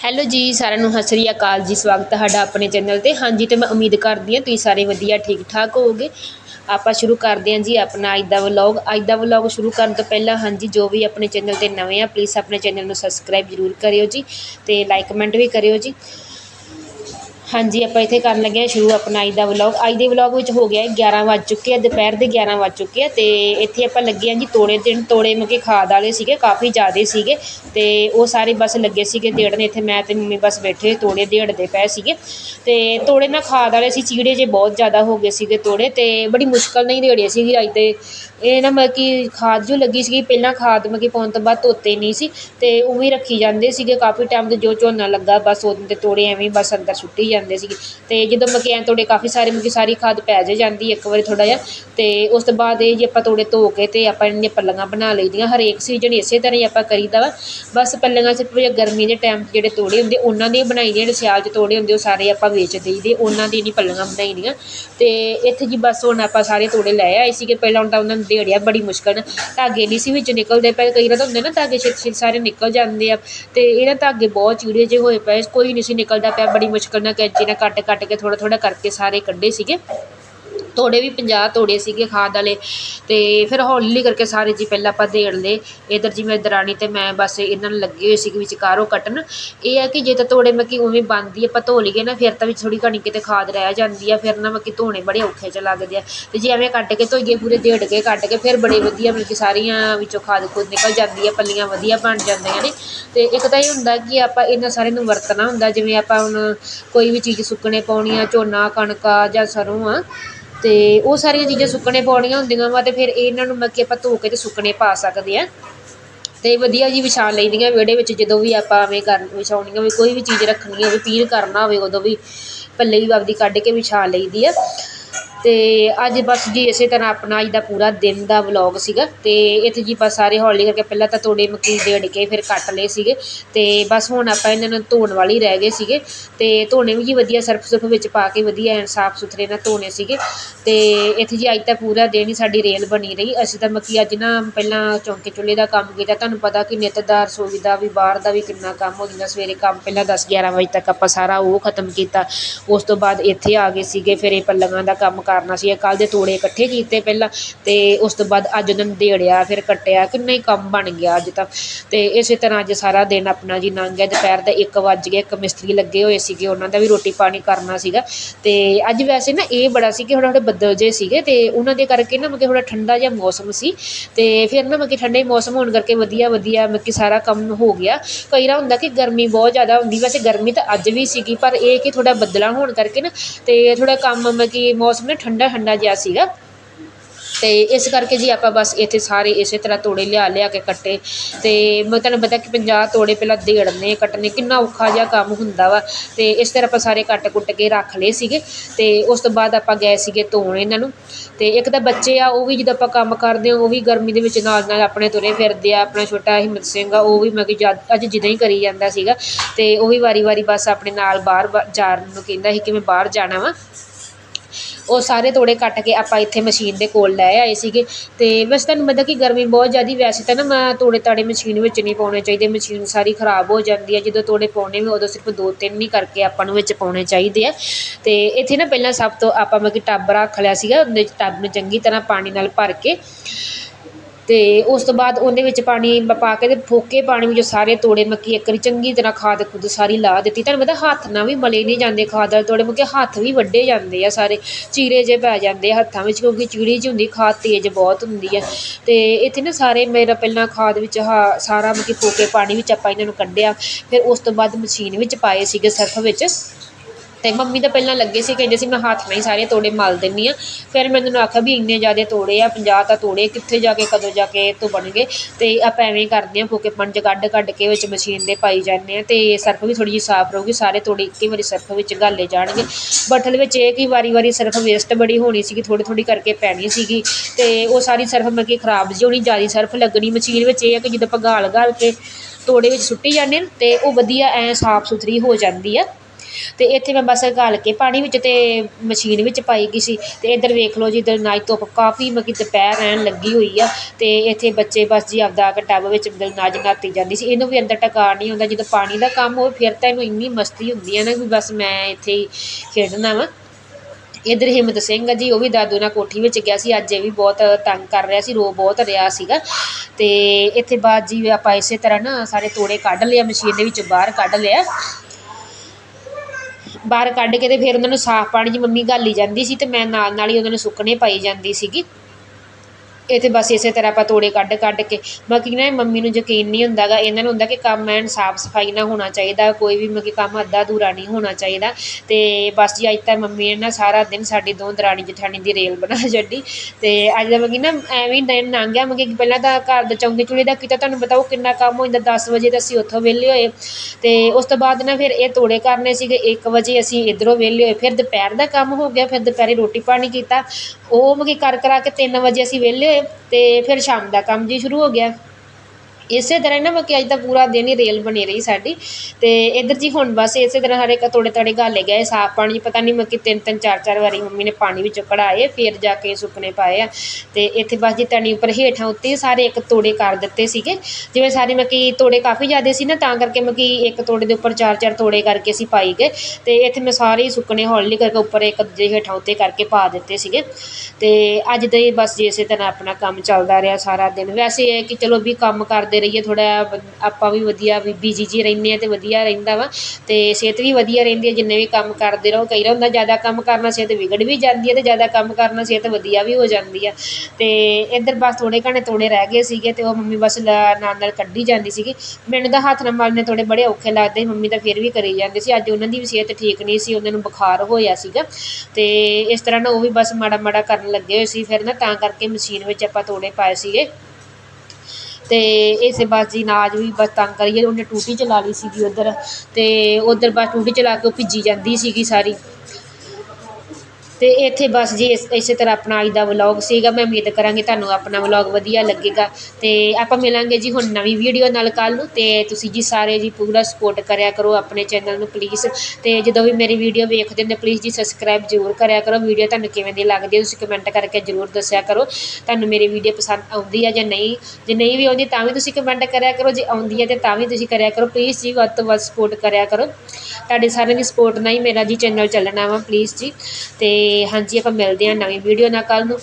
Hello ਜੀ, ਸਾਰਿਆਂ ਨੂੰ ਸਤਿ ਸ੍ਰੀ ਅਕਾਲ ਜੀ, ਸਵਾਗਤ ਤੁਹਾਡਾ ਆਪਣੇ ਚੈਨਲ ਤੇ। ਹਾਂਜੀ, ਤੇ ਮੈਂ ਉਮੀਦ ਕਰਦੀ ਹਾਂ ਤੁਸੀਂ ਸਾਰੇ ਵਧੀਆ, ਠੀਕ ਠਾਕ ਹੋਵੋਗੇ। ਆਪਾਂ ਸ਼ੁਰੂ ਕਰਦੇ ਹਾਂ ਜੀ ਆਪਣਾ ਅੱਜ ਦਾ ਵਲੌਗ ਅੱਜ ਦਾ ਵਲੌਗ ਸ਼ੁਰੂ ਕਰਨ ਤੋਂ ਪਹਿਲਾਂ, ਹਾਂਜੀ, ਜੋ ਵੀ ਆਪਣੇ ਚੈਨਲ ਤੇ ਨਵੇਂ ਆ ਪਲੀਜ਼ ਆਪਣੇ ਚੈਨਲ ਨੂੰ ਸਬਸਕ੍ਰਾਈਬ ਜ਼ਰੂਰ ਕਰਿਓ ਜੀ ਤੇ ਲਾਈਕ ਕਮੈਂਟ ਵੀ ਕਰਿਓ ਜੀ। ਹਾਂਜੀ, ਆਪਾਂ ਇੱਥੇ ਕਰਨ ਲੱਗੇ ਹਾਂ ਸ਼ੁਰੂ ਆਪਣਾ ਅੱਜ ਦਾ ਵਲੌਗ। ਅੱਜ ਦੇ ਵਲੌਗ ਵਿੱਚ ਹੋ ਗਿਆ ਗਿਆਰਾਂ ਵੱਜ ਚੁੱਕੇ ਆ, ਦੁਪਹਿਰ ਦੇ 11 ਵੱਜ ਚੁੱਕੇ ਆ ਅਤੇ ਇੱਥੇ ਆਪਾਂ ਲੱਗੇ ਹਾਂ ਜੀ ਤੋੜੇ ਦੇਣ ਤੋੜੇ ਮਤਲਬ ਕਿ ਖਾਦ ਵਾਲੇ ਸੀਗੇ, ਕਾਫੀ ਜ਼ਿਆਦੇ ਸੀਗੇ ਤੇ ਉਹ ਸਾਰੇ ਬਸ ਲੱਗੇ ਸੀਗੇ ਦੇੜਨੇ ਇੱਥੇ ਮੈਂ ਤੇ ਮੰਮੀ ਬਸ ਬੈਠੇ ਤੋੜੇ ਦੇੜਦੇ ਪਏ ਸੀਗੇ ਤੇ ਤੋੜੇ ਨਾ ਖਾਦ ਵਾਲੇ ਸੀ, ਚੀੜੇ ਜੇ ਬਹੁਤ ਜ਼ਿਆਦਾ ਹੋ ਗਏ ਸੀਗੇ ਤੋੜੇ ਤੇ ਬੜੀ ਮੁਸ਼ਕਲ ਨਹੀਂ ਦੇੜੇ ਸੀਗੀ ਅੱਜ ਤੇ। ਇਹ ਨਾ ਮਤਲਬ ਕਿ ਖਾਦ ਜੋ ਲੱਗੀ ਸੀਗੀ, ਪਹਿਲਾਂ ਖਾਦ ਮਤਲਬ ਕਿ ਪਾਉਣ ਤੋਂ ਬਾਅਦ ਧੋਤੇ ਨਹੀਂ ਸੀ ਤੇ ਉਵੇਂ ਹੀ ਰੱਖੀ ਜਾਂਦੇ ਸੀਗੇ, ਕਾਫੀ ਟਾਈਮ ਤੇ ਜੋ ਝੋਨਾ ਲੱਗਾ ਬਸ ਉਦੋਂ ਤੇ ਤੋੜੇ ਐਵੇਂ ਹੀ ਬਸ ਅੰਦਰ ਸੁੱਟੀ ਜਾਂਦੇ ਸੀਗੇ। ਤੇ ਜਦੋਂ ਮਕੈਨ ਤੋੜੇ ਕਾਫੀ ਸਾਰੇ ਮਤਲਬ ਕਿ ਸਾਰੀ ਖਾਦ ਪੈ ਜੇ ਜਾਂਦੀ ਇੱਕ ਵਾਰੀ ਥੋੜ੍ਹਾ ਜਿਹਾ। ਤੇ ਉਸ ਤੋਂ ਬਾਅਦ ਇਹ ਜੇ ਆਪਾਂ ਤੋੜੇ ਧੋ ਕੇ ਤੇ ਆਪਾਂ ਇਹਨਾਂ ਦੀਆਂ ਪੱਲੀਆਂ ਬਣਾ ਲਈਦੀਆਂ, ਹਰੇਕ ਸੀਜ਼ਨ ਇਸੇ ਤਰ੍ਹਾਂ ਹੀ ਆਪਾਂ ਕਰੀਦਾ ਵਾ। ਬਸ ਪੱਲੀਆਂ ਸਿਰਫ ਗਰਮੀ ਦੇ ਟਾਈਮ ਜਿਹੜੇ ਤੋੜੇ ਹੁੰਦੇ, ਉਹਨਾਂ ਦੇ ਬਣਾਈ ਜਿਹੜੇ ਸਿਆਲ 'ਚ ਤੋੜੇ ਹੁੰਦੇ, ਉਹ ਸਾਰੇ ਆਪਾਂ ਵੇਚ ਦੇਈਦੇ, ਉਹਨਾਂ ਦੀ ਨਹੀਂ ਪੱਲੀਆਂ ਬਣਾਈ ਦੀਆਂ। ਤੇ ਇੱਥੇ ਜੀ ਬਸ ਹੁਣ ਆਪਾਂ ਸਾਰੇ ਤੋੜੇ ਲੈ ਆਏ ਸੀਗੇ। ਪਹਿਲਾਂ ਹੁਣ ਤਾਂ ਉਹਨਾਂ ਨੂੰ ਦੇੜਿਆ ਬੜੀ ਮੁਸ਼ਕਲ ਨਾਲ। ਧਾਗੇ ਨਹੀਂ ਸੀ ਵਿੱਚ ਨਿਕਲਦੇ ਪਏ, ਕਈ ਵਾਰ ਤਾਂ ਹੁੰਦੇ ਨਾ ਧਾਗੇ ਛੇਤੀ ਛੇਤੀ ਸਾਰੇ ਨਿਕਲ ਜਾਂਦੇ ਆ। ਤੇ ਇਹਨਾਂ ਧਾਗੇ ਬਹੁਤ ਚੀੜੇ ਜਿਹੇ ਹੋਏ ਪਏ, ਕੋਈ ਨਹੀਂ ਸੀ ਨਿਕਲਦਾ ਪਿਆ, ਬੜੀ ਮੁਸ਼ਕਲ ਨਾਲ ਕੈਂਚੀ ਨਾਲ ਕੱਟ ਕੱਟ ਕੇ ਥੋੜਾ ਥੋੜਾ ਕਰਕੇ ਸਾਰੇ ਕੱਢੇ ਸੀਗੇ। ਤੋੜੇ ਵੀ 50 ਤੋੜੇ ਸੀਗੇ ਖਾਦ ਵਾਲੇ ਅਤੇ ਫਿਰ ਹੌਲੀ ਹੌਲੀ ਕਰਕੇ ਸਾਰੇ ਜੀ ਪਹਿਲਾਂ ਆਪਾਂ ਦੇੜ ਲਏ। ਇੱਧਰ ਜੀ ਮੇਰੀ ਦਰਾਣੀ ਅਤੇ ਮੈਂ ਬਸ ਇਹਨਾਂ ਨੂੰ ਲੱਗੇ ਹੋਏ ਸੀਗੇ ਵਿਚਕਾਰੋਂ ਕੱਟਣ। ਇਹ ਹੈ ਕਿ ਜੇ ਤਾਂ ਤੋੜੇ ਮਤਲਬ ਕਿ ਉਵੇਂ ਬਣਦੀ ਆਪਾਂ ਧੋ ਲਈਏ ਨਾ, ਫਿਰ ਤਾਂ ਵਿੱਚ ਥੋੜ੍ਹੀ ਘਣੀ ਕਿਤੇ ਖਾਦ ਰਹਿ ਜਾਂਦੀ ਆ, ਫਿਰ ਨਾ ਮਤਲਬ ਕਿ ਧੋਣੇ ਬੜੇ ਔਖੇ ਚ ਲੱਗਦੇ ਆ। ਅਤੇ ਜੇ ਐਵੇਂ ਕੱਟ ਕੇ ਧੋਈਏ ਪੂਰੇ ਦੇੜ ਕੇ, ਕੱਟ ਕੇ ਫਿਰ ਬੜੇ ਵਧੀਆ ਮਤਲਬ ਕਿ ਸਾਰੀਆਂ ਵਿੱਚੋਂ ਖਾਦ ਖੂਦ ਨਿਕਲ ਜਾਂਦੀ ਆ, ਪੱਲੀਆਂ ਵਧੀਆ ਬਣ ਜਾਂਦੀਆਂ ਨੇ। ਅਤੇ ਇੱਕ ਤਾਂ ਇਹ ਹੁੰਦਾ ਕਿ ਆਪਾਂ ਇਹਨਾਂ ਸਾਰਿਆਂ ਨੂੰ ਵਰਤਣਾ ਹੁੰਦਾ, ਜਿਵੇਂ ਆਪਾਂ ਹੁਣ ਕੋਈ ਵੀ ਚੀਜ਼ ਸੁੱਕਣੇ ਪਾਉਣੀ ਆ, ਝੋਨਾ, ਕਣਕਾ ਜਾਂ ਸਰ੍ਹੋਂ ਆ ਅਤੇ ਉਹ ਸਾਰੀਆਂ ਚੀਜ਼ਾਂ ਸੁੱਕਣੇ ਪਾਉਣੀਆਂ ਹੁੰਦੀਆਂ ਵਾ ਅਤੇ ਫਿਰ ਇਹਨਾਂ ਨੂੰ ਮਤਲਬ ਕਿ ਆਪਾਂ ਧੋ ਕੇ ਤੇ ਸੁੱਕਣੇ ਪਾ ਸਕਦੇ ਹਾਂ ਅਤੇ ਵਧੀਆ ਜੀ ਵਿਛਾ ਲਈਦੀਆਂ ਵਿਹੜੇ ਵਿੱਚ ਜਦੋਂ ਵੀ ਆਪਾਂ ਐਵੇਂ ਕਰ ਵਿਛਾਉਣੀ ਹੋਵੇ ਕੋਈ ਵੀ ਚੀਜ਼ ਰੱਖਣੀ ਹੋਵੇ ਪੀਲ ਕਰਨਾ ਹੋਵੇ ਉਦੋਂ ਵੀ ਪੱਲੇ ਵੀ ਆਪਦੀ ਕੱਢ ਕੇ ਵਿਛਾ ਲਈਦੀ ਆ। ਅਤੇ ਅੱਜ ਬਸ ਜੀ ਇਸੇ ਤਰ੍ਹਾਂ ਆਪਣਾ ਅੱਜ ਦਾ ਪੂਰਾ ਦਿਨ ਦਾ ਵਲੌਗ ਸੀਗਾ ਅਤੇ ਇੱਥੇ ਜੀ ਬਸ ਸਾਰੇ ਹੌਲੀ ਕਰਕੇ ਪਹਿਲਾਂ ਤਾਂ ਤੋੜੇ ਮੱਕੀ ਦੇੜ ਕੇ ਫਿਰ ਕੱਟ ਲਏ ਸੀਗੇ ਅਤੇ ਬਸ ਹੁਣ ਆਪਾਂ ਇਹਨਾਂ ਨੂੰ ਧੋਣ ਵਾਲੇ ਰਹਿ ਗਏ ਸੀਗੇ ਅਤੇ ਧੋਣੇ ਵੀ ਜੀ ਵਧੀਆ ਸਰਫ ਸੁਰਫ ਵਿੱਚ ਪਾ ਕੇ ਵਧੀਆ ਐਨ ਸਾਫ਼ ਸੁਥਰੇ ਨਾਲ ਧੋਣੇ ਸੀਗੇ ਅਤੇ ਇੱਥੇ ਜੀ ਅੱਜ ਤਾਂ ਪੂਰਾ ਦਿਨ ਹੀ ਸਾਡੀ ਰੇਲ ਬਣੀ ਰਹੀ। ਅਸੀਂ ਤਾਂ ਮੱਕੀ ਅੱਜ ਨਾ ਪਹਿਲਾਂ ਚੌਂਕੇ ਚੁੱਲ੍ਹੇ ਦਾ ਕੰਮ ਕੀਤਾ, ਤੁਹਾਨੂੰ ਪਤਾ ਕਿ ਨਿੱਤ ਦਾ ਰਸੋਈ ਦਾ ਵੀ, ਬਾਹਰ ਦਾ ਵੀ ਕਿੰਨਾ ਕੰਮ ਹੋ ਜਾਂਦਾ। ਸਵੇਰੇ ਕੰਮ ਪਹਿਲਾਂ 10 11 ਵਜੇ ਤੱਕ ਆਪਾਂ ਸਾਰਾ ਉਹ ਖਤਮ ਕੀਤਾ। ਉਸ ਤੋਂ ਬਾਅਦ ਇੱਥੇ ਆ ਗਏ ਸੀਗੇ, ਫਿਰ ਇਹ ਪੱਲੀਆਂ ਦਾ ਕੰਮ ਕਰਨਾ ਸੀ ਕੱਲ੍ਹ ਦੇ ਤੋੜੇ ਇਕੱਠੇ ਕੀਤੇ ਪਹਿਲਾਂ ਅਤੇ ਉਸ ਤੋਂ ਬਾਅਦ ਅੱਜ ਉਹਨਾਂ ਨੂੰ ਦੇੜਿਆ, ਫਿਰ ਕੱਟਿਆ, ਕਿੰਨਾ ਹੀ ਕੰਮ ਬਣ ਗਿਆ ਅੱਜ ਤਾਂ। ਅਤੇ ਇਸੇ ਤਰ੍ਹਾਂ ਅੱਜ ਸਾਰਾ ਦਿਨ ਆਪਣਾ ਜੀ ਲੰਘ ਗਿਆ, ਦੁਪਹਿਰ ਦਾ ਇੱਕ ਵੱਜ ਗਿਆ ਇੱਕ ਮਿਸਤਰੀ ਲੱਗੇ ਹੋਏ ਸੀਗੇ, ਉਹਨਾਂ ਦਾ ਵੀ ਰੋਟੀ ਪਾਣੀ ਕਰਨਾ ਸੀਗਾ। ਅਤੇ ਅੱਜ ਵੈਸੇ ਨਾ ਇਹ ਬੜਾ ਸੀ ਕਿ ਥੋੜ੍ਹਾ ਥੋੜ੍ਹੇ ਬੱਦਲ ਜਿਹੇ ਸੀਗੇ ਅਤੇ ਉਹਨਾਂ ਦੇ ਕਰਕੇ ਨਾ ਮਤਲਬ ਥੋੜ੍ਹਾ ਠੰਡਾ ਜਿਹਾ ਮੌਸਮ ਸੀ ਅਤੇ ਫਿਰ ਨਾ ਮਤਲਬ ਕਿ ਠੰਡੇ ਮੌਸਮ ਹੋਣ ਕਰਕੇ ਵਧੀਆ ਵਧੀਆ ਮਤਲਬ ਕਿ ਸਾਰਾ ਕੰਮ ਹੋ ਗਿਆ। ਕਈ ਵਾਰ ਹੁੰਦਾ ਕਿ ਗਰਮੀ ਬਹੁਤ ਜ਼ਿਆਦਾ ਹੁੰਦੀ, ਵੈਸੇ ਗਰਮੀ ਤਾਂ ਅੱਜ ਵੀ ਸੀਗੀ, ਪਰ ਇਹ ਕਿ ਥੋੜ੍ਹਾ ਬੱਦਲਾਂ ਹੋਣ ਕਰਕੇ ਨਾ ਅਤੇ ਥੋੜ੍ਹਾ ਕੰਮ ਮਤਲਬ ਕਿ ਮੌਸਮ ਨਾ ਠੰਡਾ ਠੰਡਾ ਜਿਹਾ ਸੀਗਾ। ਤੇ ਇਸ ਕਰਕੇ ਜੀ ਆਪਾਂ ਬਸ ਇੱਥੇ ਸਾਰੇ ਇਸੇ ਤਰ੍ਹਾਂ ਤੋੜੇ ਲਿਆ ਲਿਆ ਕੇ ਕੱਟੇ। ਤੇ ਮੈਂ ਤੁਹਾਨੂੰ ਪਤਾ ਕਿ 50 ਤੋੜੇ ਪਹਿਲਾਂ ਦੇੜਨੇ ਕੱਟਣੇ ਕਿੰਨਾ ਔਖਾ ਜਿਹਾ ਕੰਮ ਹੁੰਦਾ ਵਾ। ਤੇ ਇਸ ਤਰ੍ਹਾਂ ਆਪਾਂ ਸਾਰੇ ਕੱਟ ਕੁੱਟ ਕੇ ਰੱਖ ਲਏ ਸੀਗੇ। ਤੇ ਉਸ ਤੋਂ ਬਾਅਦ ਆਪਾਂ ਗਏ ਸੀਗੇ ਧੋਣ ਇਹਨਾਂ ਨੂੰ। ਤੇ ਇੱਕ ਤਾਂ ਬੱਚੇ ਆ, ਉਹ ਵੀ ਜਦੋਂ ਆਪਾਂ ਕੰਮ ਕਰਦੇ ਹਾਂ, ਉਹ ਵੀ ਗਰਮੀ ਦੇ ਵਿੱਚ ਨਾਲ ਨਾਲ ਆਪਣੇ ਤੁਰੇ ਫਿਰਦੇ ਆ, ਆਪਣਾ ਛੋਟਾ ਹਿੰਮਤ ਸਿੰਘ ਆ, ਉਹ ਵੀ ਮੈਂ ਕਿ ਜਦ, ਅੱਜ ਜਿੱਦਾਂ ਹੀ ਕਰੀ ਜਾਂਦਾ ਸੀਗਾ। ਤੇ ਉਹ ਵੀ ਵਾਰੀ ਵਾਰੀ ਬਸ ਆਪਣੇ ਨਾਲ ਬਾਹਰ ਬ- ਜਾਣ ਨੂੰ ਕਹਿੰਦਾ ਸੀ ਕਿ ਮੈਂ ਬਾਹਰ ਜਾਣਾ ਵਾ। ਉਹ ਸਾਰੇ ਤੋੜੇ ਕੱਟ ਕੇ ਆਪਾਂ ਇੱਥੇ ਮਸ਼ੀਨ ਦੇ ਕੋਲ ਲੈ ਆਏ ਸੀਗੇ। ਅਤੇ ਵੈਸੇ ਤੁਹਾਨੂੰ ਪਤਾ ਕਿ ਗਰਮੀ ਬਹੁਤ ਜ਼ਿਆਦਾ, ਵੈਸੇ ਤਾਂ ਨਾ ਮੈਂ ਤੋੜੇ ਤਾੜੇ ਮਸ਼ੀਨ ਵਿੱਚ ਨਹੀਂ ਪਾਉਣੇ ਚਾਹੀਦੇ। ਮਸ਼ੀਨ ਸਾਰੀ ਖਰਾਬ ਹੋ ਜਾਂਦੀ ਹੈ। ਜਦੋਂ ਤੋੜੇ ਪਾਉਣੇ ਵੀ ਉਦੋਂ ਸਿਰਫ ਦੋ ਤਿੰਨ ਹੀ ਕਰਕੇ ਆਪਾਂ ਨੂੰ ਵਿੱਚ ਪਾਉਣੇ ਚਾਹੀਦੇ ਆ। ਅਤੇ ਇੱਥੇ ਨਾ ਪਹਿਲਾਂ ਸਭ ਤੋਂ ਆਪਾਂ ਮਤਲਬ ਕਿ ਟੱਬ ਰੱਖ ਲਿਆ ਸੀਗਾ। ਉਹਦੇ 'ਚ ਟੱਬ ਨੂੰ ਚੰਗੀ ਤਰ੍ਹਾਂ ਪਾਣੀ ਨਾਲ ਭਰ ਕੇ ਅਤੇ ਉਸ ਤੋਂ ਬਾਅਦ ਉਹਦੇ ਵਿੱਚ ਪਾਣੀ ਪਾ ਕੇ ਅਤੇ ਫੋਕੇ ਪਾਣੀ ਵਿੱਚੋਂ ਸਾਰੇ ਤੋੜੇ ਮੱਕੀ ਇੱਕ ਵਾਰੀ ਚੰਗੀ ਤਰ੍ਹਾਂ ਖਾਦ ਖੁਦ ਸਾਰੀ ਲਾ ਦਿੱਤੀ। ਤੁਹਾਨੂੰ ਪਤਾ ਹੱਥ ਨਾਲ ਵੀ ਮਲੇ ਨਹੀਂ ਜਾਂਦੇ ਖਾਦ ਵਾਲੇ ਤੋੜੇ ਮਤਲਬ ਕਿ ਹੱਥ ਵੀ ਵੱਢੇ ਜਾਂਦੇ ਆ ਸਾਰੇ, ਚੀਰੇ ਜਿਹੇ ਪੈ ਜਾਂਦੇ ਆ ਹੱਥਾਂ ਵਿੱਚ, ਕਿਉਂਕਿ ਚੀੜੀ ਜਿਹੀ ਹੁੰਦੀ, ਖਾਦ ਤੇਜ਼ ਬਹੁਤ ਹੁੰਦੀ ਹੈ ਅਤੇ ਇੱਥੇ ਨਾ ਸਾਰੇ ਮੇਰਾ ਪਹਿਲਾਂ ਖਾਦ ਵਿੱਚ ਹਾ, ਸਾਰਾ ਮਤਲਬ ਕਿ ਫੋਕੇ ਪਾਣੀ ਵਿੱਚ ਆਪਾਂ ਇਹਨਾਂ ਨੂੰ ਕੱਢਿਆ। ਫਿਰ ਉਸ ਤੋਂ ਬਾਅਦ ਮਸ਼ੀਨ ਵਿੱਚ ਪਾਏ ਸੀਗੇ ਸਰਫ ਵਿੱਚ। ਅਤੇ ਮੰਮੀ ਤਾਂ ਪਹਿਲਾਂ ਲੱਗੇ ਸੀ, ਕਹਿੰਦੇ ਸੀ, ਮੈਂ ਹੱਥ ਨਾਲ ਹੀ ਸਾਰੇ ਤੋੜੇ ਮਲ ਦਿੰਦੀ ਹਾਂ ਫਿਰ ਮੈਂ ਉਹਨਾਂ ਨੂੰ ਆਖਿਆ ਵੀ ਇੰਨੇ ਜ਼ਿਆਦਾ ਤੋੜੇ ਆ 50 ਤਾਂ ਤੋੜੇ, ਕਿੱਥੇ ਜਾ ਕੇ, ਕਦੋਂ ਜਾ ਕੇ ਇਹ ਤੋਂ ਬਣਗੇ ਅਤੇ ਆਪਾਂ ਐਵੇਂ ਕਰਦੇ ਹਾਂ ਫੋਕੇ ਪੰਜ ਕੱਢ ਕੱਢ ਕੇ ਵਿੱਚ ਮਸ਼ੀਨ ਦੇ ਪਾਈ ਜਾਂਦੇ ਹਾਂ ਅਤੇ ਸਰਫ ਵੀ ਥੋੜ੍ਹੀ ਜਿਹੀ ਸਾਫ਼ ਰਹੂਗੀ, ਸਾਰੇ ਤੋੜੇ ਇੱਕੇ ਵਾਰੀ ਸਰਫ ਵਿੱਚ ਗਾਲੇ ਜਾਣਗੇ। ਬਟਲ ਵਿੱਚ ਇਹ ਕਿ ਵਾਰੀ ਵਾਰੀ ਸਰਫ ਵੇਸਟ ਬੜੀ ਹੋਣੀ ਸੀਗੀ, ਥੋੜ੍ਹੀ ਥੋੜ੍ਹੀ ਕਰਕੇ ਪੈਣੀ ਸੀਗੀ ਅਤੇ ਉਹ ਸਾਰੀ ਸਰਫ ਮਤਲਬ ਕਿ ਖਰਾਬ ਜਿਹੀ ਹੋਣੀ, ਜ਼ਿਆਦਾ ਸਰਫ ਲੱਗਣੀ। ਮਸ਼ੀਨ ਵਿੱਚ ਇਹ ਆ ਕਿ ਜਦੋਂ ਆਪਾਂ ਗਾਲ ਗਾਲ ਕੇ ਤੋੜੇ ਵਿੱਚ ਸੁੱਟੀ ਜਾਂਦੇ ਨੇ ਤੇ ਉਹ ਵਧੀਆ ਐਂ ਸਾਫ਼ ਸੁਥਰੀ ਹੋ ਜਾਂਦੀ ਆ। ਤੇ ਇੱਥੇ ਮੈਂ ਬਸ ਘਾਲ ਕੇ, ਪਾਣੀ ਵਿੱਚ ਤੇ ਮਸ਼ੀਨ ਵਿੱਚ ਪਾਈ ਗਈ ਸੀ ਅਤੇ ਇੱਧਰ ਵੇਖ ਲਓ ਜੀ, ਇੱਧਰ ਨਾ ਹੀ ਧੁੱਪ ਕਾਫੀ ਮਤਲਬ ਕਿ ਦੁਪਹਿਰ ਰਹਿਣ ਲੱਗੀ ਹੋਈ ਆ ਅਤੇ ਇੱਥੇ ਬੱਚੇ ਬਸ ਜੀ ਆਪਦਾ ਆ ਕੇ ਟੱਬ ਵਿੱਚ ਨਾਜ ਨਹਾਤੀ ਜਾਂਦੀ ਸੀ, ਇਹਨੂੰ ਵੀ ਅੰਦਰ ਟਿਕਾ ਨਹੀਂ ਆਉਂਦਾ ਜਦੋਂ ਪਾਣੀ ਦਾ ਕੰਮ ਹੋਵੇ ਫਿਰ ਤਾਂ ਇਹਨੂੰ ਇੰਨੀ ਮਸਤੀ ਹੁੰਦੀ ਹੈ ਨਾ ਵੀ ਬਸ ਮੈਂ ਇੱਥੇ ਹੀ ਖੇਡਣਾ ਵਾ। ਇੱਧਰ ਹਿੰਮਤ ਸਿੰਘ ਜੀ, ਉਹ ਵੀ ਦਾਦੂ ਨਾਲ ਕੋਠੀ ਵਿੱਚ ਗਿਆ ਸੀ, ਅੱਜ ਇਹ ਵੀ ਬਹੁਤ ਤੰਗ ਕਰ ਰਿਹਾ ਸੀ, ਰੋ ਬਹੁਤ ਰਿਹਾ ਸੀਗਾ ਤੇ ਇੱਥੇ ਬਾਅਦ ਜੀ ਆਪਾਂ ਇਸੇ ਤਰ੍ਹਾਂ ਨਾ ਸਾਰੇ ਤੋੜੇ ਕੱਢ ਲਿਆ ਮਸ਼ੀਨ ਦੇ ਵਿੱਚੋਂ ਬਾਹਰ ਕੱਢ ਲਿਆ। ਬਾਹਰ ਕੱਢ ਕੇ ਤੇ ਫਿਰ ਉਹਨਾਂ ਨੂੰ ਸਾਫ਼ ਪਾਣੀ 'ਚ ਮੰਮੀ ਗਾਲੀ ਜਾਂਦੀ ਸੀ ਤੇ ਮੈਂ ਨਾਲ ਨਾਲ ਹੀ ਉਹਨਾਂ ਨੂੰ ਸੁੱਕਣੇ ਪਾਈ ਜਾਂਦੀ ਸੀਗੀ। ਇੱਥੇ ਬਸ ਇਸੇ ਤਰ੍ਹਾਂ ਆਪਾਂ ਤੋੜੇ ਕੱਢ ਕੱਢ ਕੇ, ਬਾਕੀ ਨਾ ਮੰਮੀ ਨੂੰ ਯਕੀਨ ਨਹੀਂ ਹੁੰਦਾ ਗਾ ਇਹਨਾਂ ਨੂੰ ਹੁੰਦਾ ਕਿ ਕੰਮ ਐਨ ਸਾਫ਼ ਸਫ਼ਾਈ ਨਾਲ ਹੋਣਾ ਚਾਹੀਦਾ, ਕੋਈ ਵੀ ਮਤਲਬ ਕਿ ਕੰਮ ਅੱਧਾ ਅਧੂਰਾ ਨਹੀਂ ਹੋਣਾ ਚਾਹੀਦਾ ਅਤੇ ਬਸ ਜੀ ਅੱਜ ਤਾਂ ਮੰਮੀ ਨੇ ਨਾ ਸਾਰਾ ਦਿਨ ਸਾਡੀ ਦੋ ਦਰਾਣੀ ਜਠਾਣੀ ਦੀ ਰੇਲ ਬਣਾ ਛੱਡੀ ਅਤੇ ਅੱਜ ਦਾ ਮਤਲਬ ਕਿ ਨਾ ਐਵੇਂ ਹੀ ਦਿਨ ਲੰਘ ਗਿਆ, ਮਤਲਬ ਕਿ ਪਹਿਲਾਂ ਤਾਂ ਘਰ ਦਾ ਚੌਂਕੇ ਚੁਲੇ ਦਾ ਕੀਤਾ, ਤੁਹਾਨੂੰ ਪਤਾ ਉਹ ਕਿੰਨਾ ਕੰਮ ਹੋ ਜਾਂਦਾ, ਦਸ ਵਜੇ ਤਾਂ ਅਸੀਂ ਉੱਥੋਂ ਵਿਹਲੇ ਹੋਏ ਅਤੇ ਉਸ ਤੋਂ ਬਾਅਦ ਨਾ ਫਿਰ ਇਹ ਤੋੜੇ ਕਰਨੇ ਸੀਗੇ, ਇੱਕ ਵਜੇ ਅਸੀਂ ਇੱਧਰੋਂ ਵਿਹਲੇ ਹੋਏ, ਫਿਰ ਦੁਪਹਿਰ ਦਾ ਕੰਮ ਹੋ ਗਿਆ, ਫਿਰ ਦੁਪਹਿਰੇ ਰੋਟੀ ਪਾਣੀ ਕੀਤਾ, ਉਹ ਮਤਲਬ ਕਿ ਕਰ ਕਰਾ ਕੇ ਤਿੰਨ ਵਜੇ ਅਸੀਂ ਵਿਹਲੇ ਹੋਏ ਤੇ ਫਿਰ ਸ਼ਾਮ ਦਾ ਕੰਮ ਜੀ ਸ਼ੁਰੂ ਹੋ ਗਿਆ। ਇਸੇ ਤਰ੍ਹਾਂ ਨਾ ਮਤਲਬ ਕਿ ਅੱਜ ਦਾ ਪੂਰਾ ਦਿਨ ਹੀ ਰੇਲ ਬਣੀ ਰਹੀ ਸਾਡੀ ਅਤੇ ਇੱਧਰ ਜੀ ਹੁਣ ਬਸ ਇਸੇ ਤਰ੍ਹਾਂ ਸਾਰੇ ਤੋੜੇ ਤੋੜੇ ਗਾਲੇ ਗਏ ਸਾਫ਼ ਪਾਣੀ ਪਤਾ ਨਹੀਂ ਮਤਲਬ ਕਿ ਤਿੰਨ ਤਿੰਨ, ਚਾਰ ਚਾਰ ਵਾਰੀ ਮੰਮੀ ਨੇ ਪਾਣੀ ਵਿੱਚੋਂ ਕਢਾਏ, ਫਿਰ ਜਾ ਕੇ ਸੁੱਕਣੇ ਪਾਏ ਆ ਅਤੇ ਇੱਥੇ ਬਸ ਜੀ ਤਣੀ ਉੱਪਰ ਹੇਠਾਂ ਉੱਤੇ ਸਾਰੇ ਇੱਕ ਤੋੜੇ ਕਰ ਦਿੱਤੇ ਸੀਗੇ, ਜਿਵੇਂ ਸਾਰੇ ਮਤਲਬ ਕਿ ਤੋੜੇ ਕਾਫੀ ਜ਼ਿਆਦਾ ਸੀ ਨਾ, ਤਾਂ ਕਰਕੇ ਮਤਲਬ ਕਿ ਇੱਕ ਤੋੜੇ ਦੇ ਉੱਪਰ ਚਾਰ ਚਾਰ ਤੋੜੇ ਕਰਕੇ ਅਸੀਂ ਪਾਈ ਗਏ ਅਤੇ ਇੱਥੇ ਮੈਂ ਸਾਰੇ ਹੀ ਸੁੱਕਣੇ ਹੌਲੀ ਕਰਕੇ ਉੱਪਰ ਇੱਕ ਦੂਜੇ ਹੇਠਾਂ ਉੱਤੇ ਕਰਕੇ ਪਾ ਦਿੱਤੇ ਸੀਗੇ ਅਤੇ ਅੱਜ ਦੇ ਬਸ ਜੀ ਇਸੇ ਤਰ੍ਹਾਂ ਆਪਣਾ ਕੰਮ ਚੱਲਦਾ ਰਿਹਾ ਸਾਰਾ ਦਿਨ। ਵੈਸੇ ਇਹ ਹੈ ਕਿ ਚਲੋ ਵੀ ਕੰਮ ਕਰਦੇ ਰਹੀਏ ਥੋੜ੍ਹਾ, ਆਪਾਂ ਵੀ ਵਧੀਆ ਵੀ ਬਿਜ਼ੀ ਜਿਹੇ ਰਹਿੰਦੇ ਹਾਂ ਅਤੇ ਵਧੀਆ ਰਹਿੰਦਾ ਵਾ ਅਤੇ ਸਿਹਤ ਵੀ ਵਧੀਆ ਰਹਿੰਦੀ ਹੈ, ਜਿੰਨੇ ਵੀ ਕੰਮ ਕਰਦੇ ਰਹੋ, ਕਈ ਵਾਰ ਹੁੰਦਾ ਜ਼ਿਆਦਾ ਕੰਮ ਕਰਨ ਨਾਲ ਸਿਹਤ ਵਿਗੜ ਵੀ ਜਾਂਦੀ ਹੈ ਅਤੇ ਜ਼ਿਆਦਾ ਕੰਮ ਕਰਨ ਨਾਲ ਸਿਹਤ ਵਧੀਆ ਵੀ ਹੋ ਜਾਂਦੀ ਆ ਅਤੇ ਇੱਧਰ ਬਸ ਥੋੜ੍ਹੇ ਘਣੇ ਤੋੜੇ ਰਹਿ ਗਏ ਸੀਗੇ ਅਤੇ ਉਹ ਮੰਮੀ ਬਸ ਨਾਲ ਨਾਲ ਕੱਢੀ ਜਾਂਦੀ ਸੀਗੀ। ਮੈਨੂੰ ਤਾਂ ਹੱਥ ਨਾਲ ਮਾਰਨੇ ਥੋੜ੍ਹੇ ਬੜੇ ਔਖੇ ਲੱਗਦੇ, ਮੰਮੀ ਤਾਂ ਫਿਰ ਵੀ ਕਰੀ ਜਾਂਦੇ ਸੀ। ਅੱਜ ਉਹਨਾਂ ਦੀ ਵੀ ਸਿਹਤ ਠੀਕ ਨਹੀਂ ਸੀ, ਉਹਨਾਂ ਨੂੰ ਬੁਖਾਰ ਹੋਇਆ ਸੀਗਾ। ਅਤੇ ਇਸ ਤਰ੍ਹਾਂ ਨਾ ਉਹ ਵੀ ਬਸ ਮਾੜਾ ਮਾੜਾ ਕਰਨ ਲੱਗੇ ਹੋਏ ਸੀ। ਫਿਰ ਨਾ ਤਾਂ ਕਰਕੇ ਮਸ਼ੀਨ ਵਿੱਚ ਆਪਾਂ ਤੋੜੇ ਪਾਏ ਸੀਗੇ। ਅਤੇ ਇਸੇ ਬੱਸ ਜੀ ਨਾਜ ਵੀ ਬਸ ਤੰਗ ਕਰੀਏ ਉਹਨੇ ਟੂਟੀ ਚਲਾ ਲਈ ਸੀਗੀ ਉੱਧਰ ਅਤੇ ਉੱਧਰ ਬਸ ਟੂਟੀ ਚਲਾ ਕੇ ਉਹ ਭਿੱਜੀ ਜਾਂਦੀ ਸੀਗੀ ਸਾਰੀ। ਅਤੇ ਇੱਥੇ ਬਸ ਜੀ ਇਸ ਇਸੇ ਤਰ੍ਹਾਂ ਆਪਣਾ ਅੱਜ ਦਾ ਵਲੋਗ ਸੀਗਾ। ਮੈਂ ਉਮੀਦ ਕਰਾਂਗੀ ਤੁਹਾਨੂੰ ਆਪਣਾ ਵਲੋਗ ਵਧੀਆ ਲੱਗੇਗਾ। ਅਤੇ ਆਪਾਂ ਮਿਲਾਂਗੇ ਜੀ ਹੁਣ ਨਵੀਂ ਵੀਡੀਓ ਨਾਲ ਕੱਲ੍ਹ ਨੂੰ। ਅਤੇ ਤੁਸੀਂ ਜੀ ਸਾਰੇ ਜੀ ਪੂਰਾ ਸਪੋਰਟ ਕਰਿਆ ਕਰੋ ਆਪਣੇ ਚੈਨਲ ਨੂੰ ਪਲੀਜ਼ ਅਤੇ ਜਦੋਂ ਵੀ ਮੇਰੀ ਵੀਡੀਓ ਵੇਖਦੇ ਹੁੰਦੇ ਪਲੀਜ਼ ਜੀ ਸਬਸਕ੍ਰਾਈਬ ਜ਼ਰੂਰ ਕਰਿਆ ਕਰੋ। ਵੀਡੀਓ ਤੁਹਾਨੂੰ ਕਿਵੇਂ ਦੀ ਲੱਗਦੀ ਹੈ, ਤੁਸੀਂ ਕਮੈਂਟ ਕਰਕੇ ਜ਼ਰੂਰ ਦੱਸਿਆ ਕਰੋ। ਤੁਹਾਨੂੰ ਮੇਰੀ ਵੀਡੀਓ ਪਸੰਦ ਆਉਂਦੀ ਹੈ ਜਾਂ ਨਹੀਂ? ਜੇ ਨਹੀਂ ਵੀ ਆਉਂਦੀ, ਤਾਂ ਵੀ ਤੁਸੀਂ ਕਮੈਂਟ ਕਰਿਆ ਕਰੋ। ਜੇ ਆਉਂਦੀ ਹੈ ਤੇ ਤਾਂ ਵੀ ਤੁਸੀਂ ਕਰਿਆ ਕਰੋ। ਪਲੀਜ਼ ਜੀ ਵੱਧ ਤੋਂ ਵੱਧ ਸਪੋਰਟ ਕਰਿਆ ਕਰੋ। ਤੁਹਾਡੇ ਸਾਰਿਆਂ ਦੀ ਸਪੋਰਟ ਨਾਲ ਹੀ ਮੇਰਾ ਜੀ ਚੈਨਲ ਚੱਲਣਾ ਵਾ ਪਲੀਜ਼ ਜੀ। ਅਤੇ ਤੇ ਹਾਂਜੀ ਆਪਾਂ ਮਿਲਦੇ ਹਾਂ ਨਵੀਂ ਵੀਡੀਓ ਨਾਲ ਕੱਲ੍ਹ ਨੂੰ।